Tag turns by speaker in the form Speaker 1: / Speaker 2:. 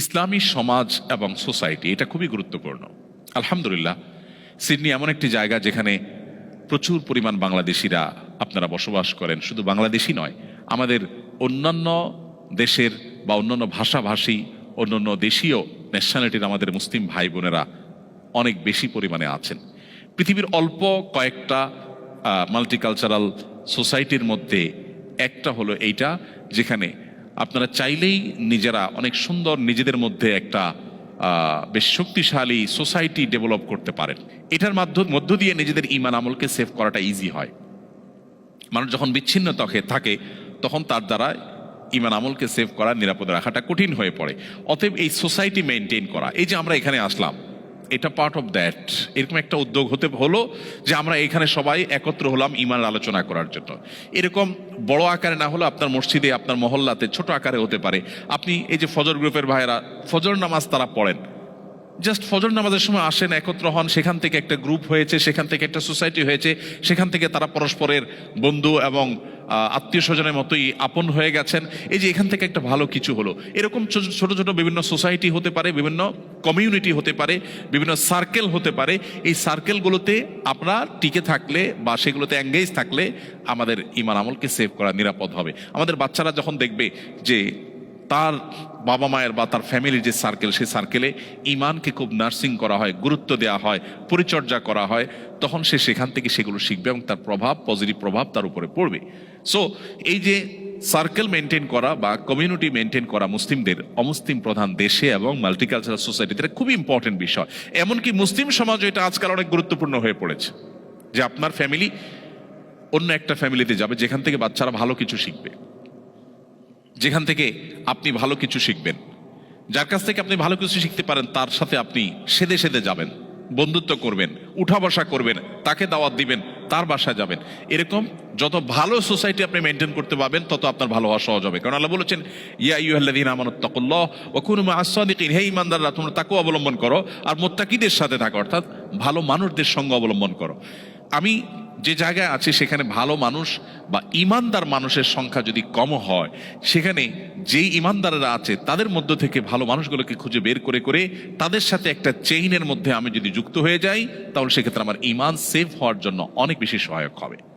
Speaker 1: ইসলামী সমাজ এবং সোসাইটি, এটা খুবই গুরুত্বপূর্ণ। আলহামদুলিল্লাহ, সিডনি এমন একটি জায়গা যেখানে প্রচুর পরিমাণ বাংলাদেশিরা আপনারা বসবাস করেন। শুধু বাংলাদেশি নয়, আমাদের অন্যান্য দেশের বা অন্যান্য ভাষাভাষী, অন্যান্য দেশীয় ন্যাশনালিটির আমাদের মুসলিম ভাই বোনেরা অনেক বেশি পরিমাণে আছেন। পৃথিবীর অল্প কয়েকটা মাল্টিকালচারাল সোসাইটির মধ্যে একটা হলো এইটা, যেখানে আপনারা চাইলেই নিজেরা অনেক সুন্দর নিজেদের মধ্যে একটা বেশ শক্তিশালী সোসাইটি ডেভেলপ করতে পারেন। এটার মাধ্যম মধ্য দিয়ে নিজেদের ইমান আমলকে সেভ করাটা ইজি হয়। মানুষ যখন বিচ্ছিন্ন তকে থাকে, তখন তার দ্বারা ইমান আমলকে সেভ করা, নিরাপদে রাখাটা কঠিন হয়ে পড়ে। অতএব এই সোসাইটি মেনটেন করা। এই যে আমরা এখানে আসলাম এটা পার্ট অফ দ্যাট এরকম একটা উদ্যোগ হতে হলো যে আমরা এখানে সবাই একত্র হলাম ইমানের আলোচনা করার জন্য। এরকম বড় আকারে না হলে আপনার মসজিদে, আপনার মহল্লাতে ছোট আকারে হতে পারে। আপনি এই যে ফজর গ্রুপের ভাইয়েরা, ফজর নামাজ তারা পড়েন। জাস্ট ফজর নামাজের সময় আসেন, একত্র হন, সেখান থেকে একটা গ্রুপ হয়েছে, সেখান থেকে একটা সোসাইটি হয়েছে, সেখান থেকে তারা পরস্পরের বন্ধু এবং আত্মীয় স্বজনের মতোই আপন হয়ে গেছেন। এই যে এখান থেকে একটা ভালো কিছু হলো। এরকম ছোট ছোট বিভিন্ন সোসাইটি হতে পারে, বিভিন্ন কমিউনিটি হতে পারে, বিভিন্ন সার্কেল হতে পারে। এই সার্কেলগুলোতে আপনার টিকে থাকলে বা সেগুলোতে অ্যাঙ্গেজ থাকলে আমাদের ইমান আমলকে সেভ করা নিরাপদ হবে। আমাদের বাচ্চারা যখন দেখবে যে তার বাবা মায়ের বা তার ফ্যামিলির যে সার্কেল সেই সার্কেলে ইমানকে খুব নার্সিং করা হয়, গুরুত্ব দেওয়া হয়, পরিচর্যা করা হয়। তখন সে সেখান থেকে সেগুলো শিখবে এবং তার প্রভাব পজিটিভ প্রভাব তার উপরে পড়বে। সো এই যে সার্কেল মেনটেন করা বা কমিউনিটি মেনটেন করা মুসলিমদের অমুসলিম প্রধান দেশে এবং মাল্টিকালচারাল সোসাইটিতে এটা খুবই ইম্পর্টেন্ট বিষয়। এমনকি মুসলিম সমাজ এটা আজকাল অনেক গুরুত্বপূর্ণ হয়ে পড়েছে। যে আপনার ফ্যামিলি অন্য একটা ফ্যামিলিতে যাবে, যেখান থেকে বাচ্চারা ভালো কিছু শিখবে। যেখান থেকে আপনি ভালো কিছু শিখবেন। যার কাছ থেকে আপনি ভালো কিছু শিখতে পারেন, তার সাথে আপনি সেদে সেদে যাবেন, বন্ধুত্ব করবেন, উঠা বসা করবেন, তাকে দাওয়াত দিবেন, তার বাসায় যাবেন। এরকম যত ভালো সোসাইটি আপনি মেনটেন করতে পারবেন, তত আপনার ভালো হওয়া সহজ হবে। কারণ আল্লাহ বলেছেন, ইয়া ইউহাল্লাযীনা আমানুত তাকুল্লাহ ওয়া কুনু মা'আস সাদিকিন। হে ঈমানদাররা, তোমরা তাকেও অবলম্বন করো, আর মোত্তাকিদের সাথে থাকো, অর্থাৎ ভালো মানুষদের সঙ্গে অবলম্বন করো। আমি যে জায়গায় আছে সেখানে ভালো মানুষ বা ইমানদার মানুষের সংখ্যা যদি কম হয়, সেখানে যেই ইমানদাররা আছে, তাদের মধ্য থেকে ভালো মানুষগুলোকে খুঁজে বের করে করে তাদের সাথে একটা চেইনের মধ্যে আমি যদি যুক্ত হয়ে যাই, তাহলে সেক্ষেত্রে আমার ইমান সেভ হওয়ার জন্য অনেক বেশি সহায়ক হবে।